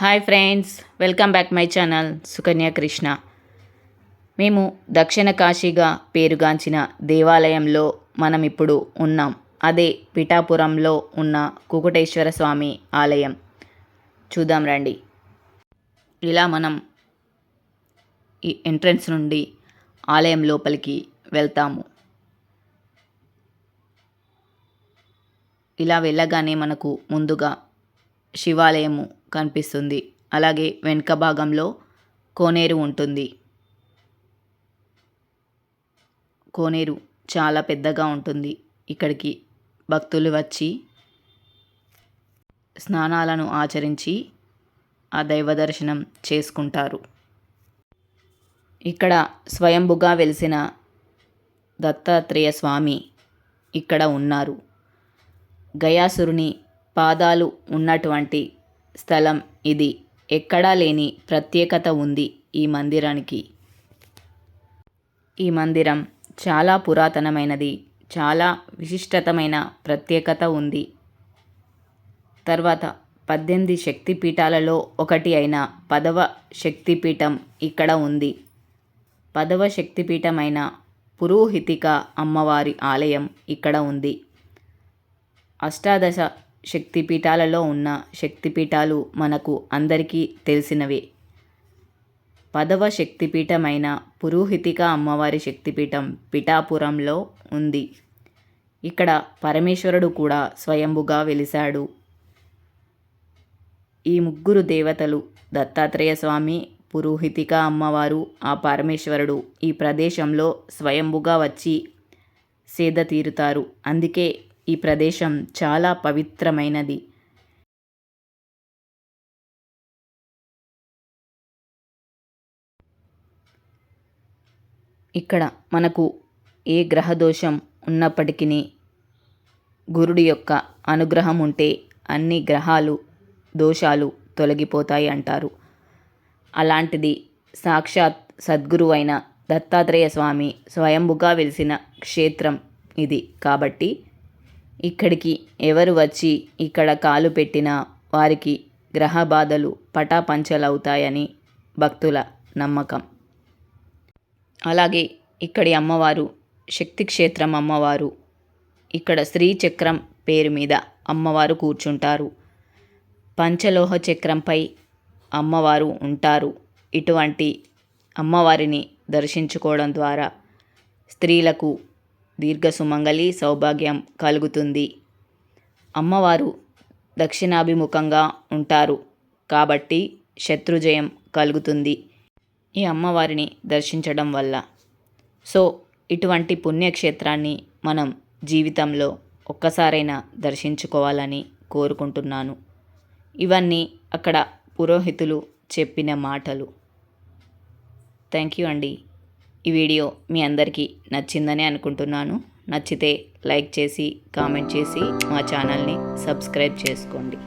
Hi friends welcome back my channel Sukanya Krishna. మేము దక్షిణ కాశీగా పేరుగాంచిన దేవాలయంలో మనం ఇప్పుడు ఉన్నాం. అదే పిఠాపురంలో ఉన్న కుకుటేశ్వర స్వామి ఆలయం. చూద్దాం రండి. ఇలా మనం ఈ ఎంట్రన్స్ నుండి ఆలయం లోపలికి వెళ్తాము. ఇలా వెళ్ళగానే మనకు ముందుగా శివాలయము కనిపిస్తుంది. అలాగే వెనుక భాగంలో కోనేరు ఉంటుంది. కోనేరు చాలా పెద్దగా ఉంటుంది. ఇక్కడికి భక్తులు వచ్చి స్నానాలను ఆచరించి ఆ దైవ దర్శనం చేసుకుంటారు. ఇక్కడ స్వయంభుగా వెలిసిన దత్తాత్రేయ స్వామి ఇక్కడ ఉన్నారు. గయాసురుని పాదాలు ఉన్నటువంటి స్థలం ఇది. ఎక్కడా లేని ప్రత్యేకత ఉంది ఈ మందిరానికి. ఈ మందిరం చాలా పురాతనమైనది. చాలా విశిష్టతమైన ప్రత్యేకత ఉంది. తర్వాత పద్దెనిమిది శక్తిపీఠాలలో ఒకటి అయిన పదవ శక్తిపీఠం ఇక్కడ ఉంది. పదవ శక్తిపీఠమైన పురోహితిక అమ్మవారి ఆలయం ఇక్కడ ఉంది. అష్టాదశ శక్తిపీఠాలలో ఉన్న శక్తిపీఠాలు మనకు అందరికీ తెలిసినవే. పదవ శక్తిపీఠమైన పురోహితిక అమ్మవారి శక్తిపీఠం పిఠాపురంలో ఉంది. ఇక్కడ పరమేశ్వరుడు కూడా స్వయంభుగా వెలిశాడు. ఈ ముగ్గురు దేవతలు దత్తాత్రేయ స్వామి పురోహితిక అమ్మవారు ఆ పరమేశ్వరుడు ఈ ప్రదేశంలో స్వయంభుగా వచ్చి సేద తీరుతారు. అందుకే ఈ ప్రదేశం చాలా పవిత్రమైనది. ఇక్కడ మనకు ఏ గ్రహదోషం ఉన్నప్పటికీ గురుడి యొక్క అనుగ్రహం ఉంటే అన్ని గ్రహాలు దోషాలు తొలగిపోతాయి అంటారు. అలాంటిది సాక్షాత్ సద్గురు అయిన దత్తాత్రేయ స్వామి స్వయంభుగా వెలిసిన క్షేత్రం ఇది. కాబట్టి ఇక్కడికి ఎవరు వచ్చి ఇక్కడ కాలు పెట్టినా వారికి గ్రహ బాధలు పటాపంచలవుతాయని భక్తుల నమ్మకం. అలాగే ఇక్కడి అమ్మవారు శక్తి క్షేత్రం అమ్మవారు ఇక్కడ శ్రీచక్రం పేరు మీద అమ్మవారు కూర్చుంటారు. పంచలోహ చక్రంపై అమ్మవారు ఉంటారు. ఇటువంటి అమ్మవారిని దర్శించుకోవడం ద్వారా స్త్రీలకు దీర్ఘ సుమంగళి సౌభాగ్యం కలుగుతుంది. అమ్మవారు దక్షిణాభిముఖంగా ఉంటారు కాబట్టి శత్రుజయం కలుగుతుంది ఈ అమ్మవారిని దర్శించడం వల్ల. సో ఇటువంటి పుణ్యక్షేత్రాన్ని మనం జీవితంలో ఒక్కసారైనా దర్శించుకోవాలని కోరుకుంటున్నాను. ఇవన్నీ అక్కడ పురోహితులు చెప్పిన మాటలు. థ్యాంక్ యూ అండి. ఈ వీడియో మీ అందరికీ నచ్చిందని అనుకుంటున్నాను. నచ్చితే లైక్ చేసి కామెంట్ చేసి మా ఛానల్ని సబ్స్క్రైబ్ చేసుకోండి.